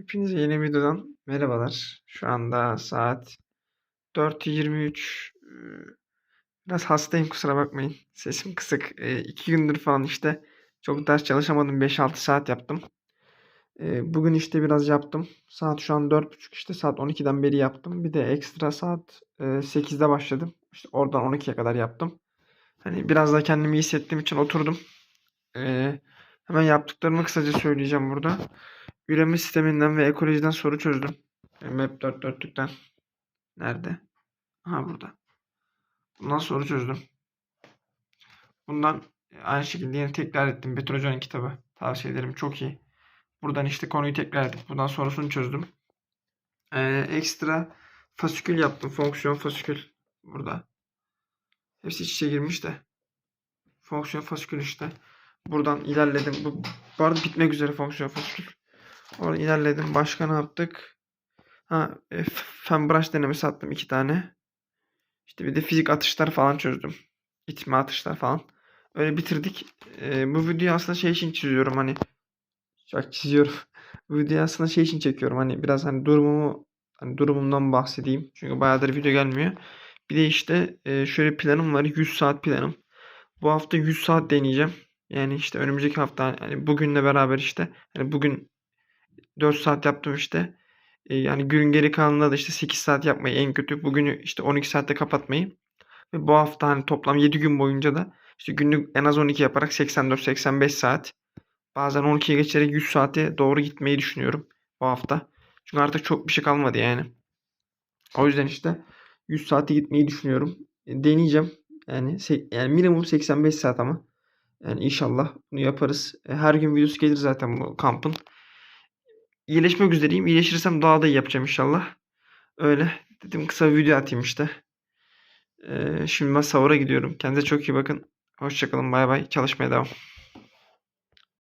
Hepinize yeni videodan merhabalar. Şu anda saat 4.23. Ee, Biraz hastayım kusura bakmayın. Sesim kısık. Ee, iki gündür falan işte çok ders çalışamadım. 5-6 saat yaptım. Ee, Bugün işte biraz yaptım. Saat şu an 4.30 işte saat 12'den beri yaptım. Bir de ekstra saat e, 8'de başladım. İşte oradan 12'ye kadar yaptım. Hani biraz da kendimi iyi hissettiğim için oturdum. Ee, Hemen yaptıklarımı kısaca söyleyeceğim burada. Üreme sisteminden ve ekolojiden soru çözdüm. Map 4 dörtlükten. Nerede? Aha burada. Bundan soru çözdüm. Bundan e, aynı şekilde yine tekrar ettim. Betül Hoca'nın kitabı. Tavsiye ederim. Çok iyi. Buradan işte konuyu tekrar edip buradan sorusunu çözdüm. Ee, ekstra fasikül yaptım. Fonksiyon fasikül. Burada. Hepsi iç içe girmiş de. Fonksiyon fasikül işte. Buradan ilerledim. Bu, bu arada bitmek üzere fonksiyon fasikül. Oradan ilerledim. Başka ne yaptık? Ha, e, fen branş denemesi attım iki tane. İşte bir de fizik atışlar falan çözdüm. İtme atışlar falan. Öyle bitirdik. E, bu videoyu aslında şey için çiziyorum hani. Bak çiziyorum. Bu videoyu aslında şey için çekiyorum. Hani biraz hani durumumu hani durumumdan bahsedeyim. Çünkü bayağıdır video gelmiyor. Bir de işte e, şöyle planım var. 100 saat planım. Bu hafta 100 saat deneyeceğim. Yani işte önümüzdeki hafta hani bugünle beraber işte hani bugün 4 saat yaptım işte. E, yani günün geri kalanında da işte 8 saat yapmayı en kötü. Bugünü işte 12 saatte kapatmayı. Ve bu hafta hani toplam 7 gün boyunca da işte günlük en az 12 yaparak 84-85 saat. Bazen 12'ye geçerek 100 saate doğru gitmeyi düşünüyorum bu hafta. Çünkü artık çok bir şey kalmadı yani. O yüzden işte 100 saate gitmeyi düşünüyorum. E, deneyeceğim. Yani, yani minimum 85 saat ama. Yani inşallah bunu yaparız. E, Her gün videosu gelir zaten bu kampın. İyileşmek üzereyim. İyileşirsem daha da iyi yapacağım inşallah. Öyle. Dedim kısa bir video atayım işte. Ee, şimdi ben sahura gidiyorum. Kendinize çok iyi bakın. Hoşçakalın. Bay bay. Çalışmaya devam.